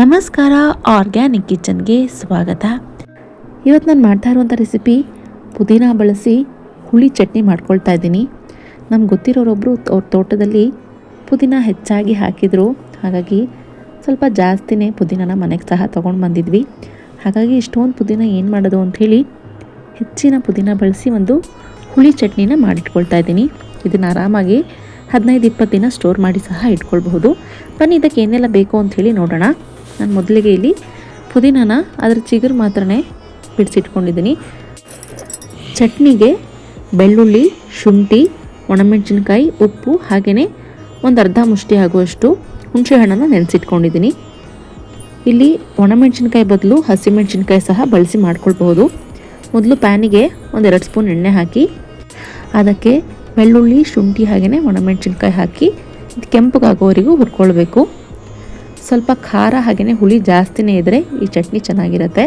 ನಮಸ್ಕಾರ, ಆರ್ಗ್ಯಾನಿಕ್ ಕಿಚನ್ಗೆ ಸ್ವಾಗತ. ಇವತ್ತು ನಾನು ಮಾಡ್ತಾ ಇರುವಂಥ ರೆಸಿಪಿ ಪುದೀನ ಬಳಸಿ ಹುಳಿ ಚಟ್ನಿ ಮಾಡ್ಕೊಳ್ತಾ ಇದ್ದೀನಿ. ನಮ್ಗೆ ಗೊತ್ತಿರೋರೊಬ್ಬರು ಅವ್ರ ತೋಟದಲ್ಲಿ ಪುದೀನ ಹೆಚ್ಚಾಗಿ ಹಾಕಿದರು. ಹಾಗಾಗಿ ಸ್ವಲ್ಪ ಜಾಸ್ತಿನೇ ಪುದೀನನ ಮನೆಗೆ ಸಹ ತೊಗೊಂಡು ಬಂದಿದ್ವಿ. ಹಾಗಾಗಿ ಇಷ್ಟೊಂದು ಪುದೀನ ಏನು ಮಾಡೋದು ಅಂಥೇಳಿ ಹೆಚ್ಚಿನ ಪುದೀನ ಬಳಸಿ ಒಂದು ಹುಳಿ ಚಟ್ನಿನ ಮಾಡಿಟ್ಕೊಳ್ತಾ ಇದ್ದೀನಿ. ಇದನ್ನು ಆರಾಮಾಗಿ ಹದಿನೈದು ಇಪ್ಪತ್ತು ದಿನ ಸ್ಟೋರ್ ಮಾಡಿ ಸಹ ಇಟ್ಕೊಳ್ಬಹುದು. ಬನ್ನಿ, ಇದಕ್ಕೆ ಏನೆಲ್ಲ ಬೇಕು ಅಂಥೇಳಿ ನೋಡೋಣ. ನಾನು ಮೊದಲಿಗೆ ಇಲ್ಲಿ ಪುದೀನಾನ ಅದರ ಚಿಗುರು ಮಾತ್ರನೇ ಬಿಡಿಸಿಟ್ಕೊಂಡಿದ್ದೀನಿ. ಚಟ್ನಿಗೆ ಬೆಳ್ಳುಳ್ಳಿ, ಶುಂಠಿ, ಒಣಮೆಣಸಿನ್ಕಾಯಿ, ಉಪ್ಪು ಹಾಗೆಯೇ ಒಂದು ಅರ್ಧ ಮುಷ್ಟಿ ಆಗುವಷ್ಟು ಹುಣಸೆಹಣ್ಣನ್ನು ನೆನೆಸಿಟ್ಕೊಂಡಿದ್ದೀನಿ. ಇಲ್ಲಿ ಒಣಮೆಣಸಿನ್ಕಾಯಿ ಬದಲು ಹಸಿಮೆಣಸಿನ್ಕಾಯಿ ಸಹ ಬಳಸಿ ಮಾಡ್ಕೊಳ್ಬಹುದು. ಮೊದಲು ಪ್ಯಾನಿಗೆ ಒಂದೆರಡು ಸ್ಪೂನ್ ಎಣ್ಣೆ ಹಾಕಿ, ಅದಕ್ಕೆ ಬೆಳ್ಳುಳ್ಳಿ, ಶುಂಠಿ ಹಾಗೆಯೇ ಒಣಮೆಣಸಿನ್ಕಾಯಿ ಹಾಕಿ ಕೆಂಪಗಾಗೋವರೆಗೂ ಹುರ್ಕೊಳ್ಬೇಕು. ಸ್ವಲ್ಪ ಖಾರ ಹಾಗೆಯೇ ಹುಳಿ ಜಾಸ್ತಿನೇ ಇದ್ದರೆ ಈ ಚಟ್ನಿ ಚೆನ್ನಾಗಿರುತ್ತೆ.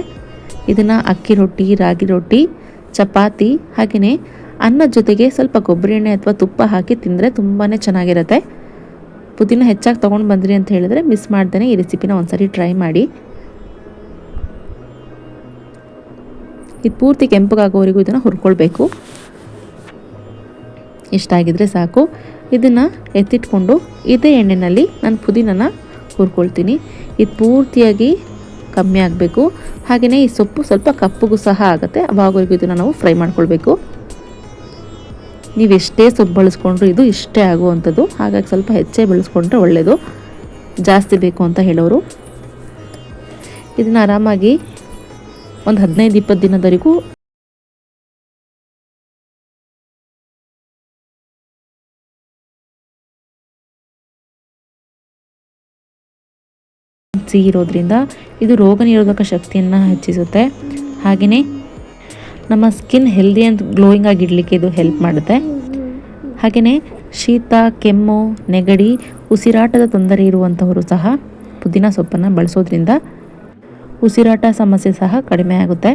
ಇದನ್ನು ಅಕ್ಕಿ ರೊಟ್ಟಿ, ರಾಗಿ ರೊಟ್ಟಿ, ಚಪಾತಿ ಹಾಗೆಯೇ ಅನ್ನದ ಜೊತೆಗೆ ಸ್ವಲ್ಪ ಕೊಬ್ಬರಿ ಎಣ್ಣೆ ಅಥವಾ ತುಪ್ಪ ಹಾಕಿ ತಿಂದರೆ ತುಂಬಾ ಚೆನ್ನಾಗಿರುತ್ತೆ. ಪುದೀನ ಹೆಚ್ಚಾಗಿ ತೊಗೊಂಡು ಬಂದ್ರಿ ಅಂತ ಹೇಳಿದ್ರೆ ಮಿಸ್ ಮಾಡ್ದೇ ಈ ರೆಸಿಪಿನ ಒಂದ್ಸರಿ ಟ್ರೈ ಮಾಡಿ. ಇದು ಪೂರ್ತಿ ಕೆಂಪಗಾಗೋವರೆಗೂ ಇದನ್ನು ಹುರ್ಕೊಳ್ಬೇಕು. ಇಷ್ಟಾಗಿದ್ರೆ ಸಾಕು. ಇದನ್ನು ಎತ್ತಿಟ್ಕೊಂಡು ಇದೇ ಎಣ್ಣೆಯಲ್ಲಿ ನಾನು ಪುದೀನನ ಹುರ್ಕೊಳ್ತೀನಿ. ಇದು ಪೂರ್ತಿಯಾಗಿ ಕಮ್ಮಿ ಆಗಬೇಕು. ಹಾಗೆಯೇ ಈ ಸೊಪ್ಪು ಸ್ವಲ್ಪ ಕಪ್ಪಗೂ ಸಹ ಆಗುತ್ತೆ. ಅವಾಗವರೆಗೂ ಇದನ್ನು ನಾವು ಫ್ರೈ ಮಾಡ್ಕೊಳ್ಬೇಕು. ನೀವು ಎಷ್ಟೇ ಸೊಪ್ಪು ಬಳಸ್ಕೊಂಡ್ರು ಇದು ಇಷ್ಟೇ ಆಗುವಂಥದ್ದು. ಹಾಗಾಗಿ ಸ್ವಲ್ಪ ಹೆಚ್ಚೇ ಬೆಳೆಸ್ಕೊಂಡ್ರೆ ಒಳ್ಳೆಯದು ಜಾಸ್ತಿ ಬೇಕು ಅಂತ ಹೇಳೋರು. ಇದನ್ನು ಆರಾಮಾಗಿ ಒಂದು ಹದಿನೈದು, ಇಪ್ಪತ್ತು ದಿನದವರೆಗೂ ಸಿಹಿ ಇರೋದ್ರಿಂದ ಇದು ರೋಗ ನಿರೋಧಕ ಶಕ್ತಿಯನ್ನು ಹೆಚ್ಚಿಸುತ್ತೆ. ಹಾಗೆಯೇ ನಮ್ಮ ಸ್ಕಿನ್ ಹೆಲ್ದಿ ಆ್ಯಂಡ್ ಗ್ಲೋಯಿಂಗ್ ಆಗಿ ಇಡಲಿಕ್ಕೆ ಇದು ಹೆಲ್ಪ್ ಮಾಡುತ್ತೆ. ಹಾಗೆಯೇ ಶೀತ, ಕೆಮ್ಮು, ನೆಗಡಿ, ಉಸಿರಾಟದ ತೊಂದರೆ ಇರುವಂಥವರು ಸಹ ಪುದೀನ ಸೊಪ್ಪನ್ನು ಬಳಸೋದ್ರಿಂದ ಉಸಿರಾಟ ಸಮಸ್ಯೆ ಸಹ ಕಡಿಮೆ ಆಗುತ್ತೆ.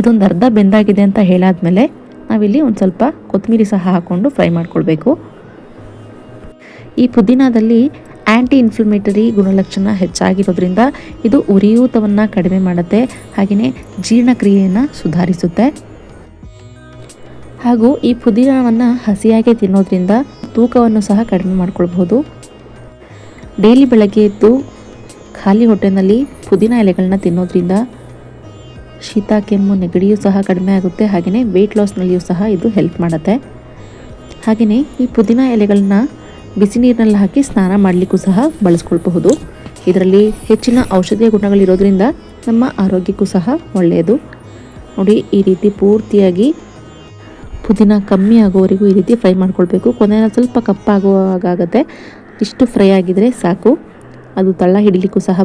ಇದೊಂದು ಅರ್ಧ ಬೆಂದಾಗಿದೆ ಅಂತ ಹೇಳಾದ್ಮೇಲೆ ನಾವಿಲ್ಲಿ ಒಂದು ಸ್ವಲ್ಪ ಕೊತ್ತಂಬರಿ ಸಹ ಹಾಕ್ಕೊಂಡು ಫ್ರೈ ಮಾಡ್ಕೊಳ್ಬೇಕು. ಈ ಪುದೀನದಲ್ಲಿ ಆ್ಯಂಟಿ ಇನ್ಫ್ಲಮೇಟರಿ ಗುಣಲಕ್ಷಣ ಹೆಚ್ಚಾಗಿರೋದ್ರಿಂದ ಇದು ಉರಿಯೂತವನ್ನು ಕಡಿಮೆ ಮಾಡುತ್ತೆ ಹಾಗೆಯೇ ಜೀರ್ಣಕ್ರಿಯೆಯನ್ನು ಸುಧಾರಿಸುತ್ತೆ. ಹಾಗೂ ಈ ಪುದೀನವನ್ನು ಹಸಿಯಾಗಿ ತಿನ್ನೋದ್ರಿಂದ ತೂಕವನ್ನು ಸಹ ಕಡಿಮೆ ಮಾಡಿಕೊಳ್ಬೋದು ಡೈಲಿ ಬೆಳಗ್ಗೆ ಎದ್ದು ಖಾಲಿ ಹೊಟ್ಟೆನಲ್ಲಿ ಪುದೀನ ಎಲೆಗಳನ್ನ ತಿನ್ನೋದ್ರಿಂದ ಶೀತ, ಕೆಮ್ಮು, ನೆಗಡಿಯೂ ಸಹ ಕಡಿಮೆ ಆಗುತ್ತೆ ಹಾಗೆಯೇ ವೆಯ್ಟ್ ಲಾಸ್ನಲ್ಲಿಯೂ ಸಹ ಇದು ಹೆಲ್ಪ್ ಮಾಡುತ್ತೆ. ಹಾಗೆಯೇ ಈ ಪುದೀನ ಎಲೆಗಳನ್ನ ಬಿಸಿ ನೀರಿನಲ್ಲಿ ಹಾಕಿ ಸ್ನಾನ ಮಾಡಲಿಕ್ಕೂ ಸಹ ಬಳಸ್ಕೊಳ್ಬಹುದು. ಇದರಲ್ಲಿ ಹೆಚ್ಚಿನ ಔಷಧೀಯ ಗುಣಗಳಿರೋದ್ರಿಂದ ನಮ್ಮ ಆರೋಗ್ಯಕ್ಕೂ ಸಹ ಒಳ್ಳೆಯದು. ನೋಡಿ, ಈ ರೀತಿ ಪೂರ್ತಿಯಾಗಿ ಪುದೀನ ಕಮ್ಮಿ ಆಗೋವರೆಗೂ ಈ ರೀತಿ ಫ್ರೈ ಮಾಡ್ಕೊಳ್ಬೇಕು. ಕೊನೆಯಲ್ಲಿ ಸ್ವಲ್ಪ ಕಪ್ಪಾಗುವಾಗುತ್ತೆ ಇಷ್ಟು ಫ್ರೈ ಆಗಿದರೆ ಸಾಕು. ಅದು ತಳ್ಳ ಹಿಡಿಲಿಕ್ಕೂ ಸಹ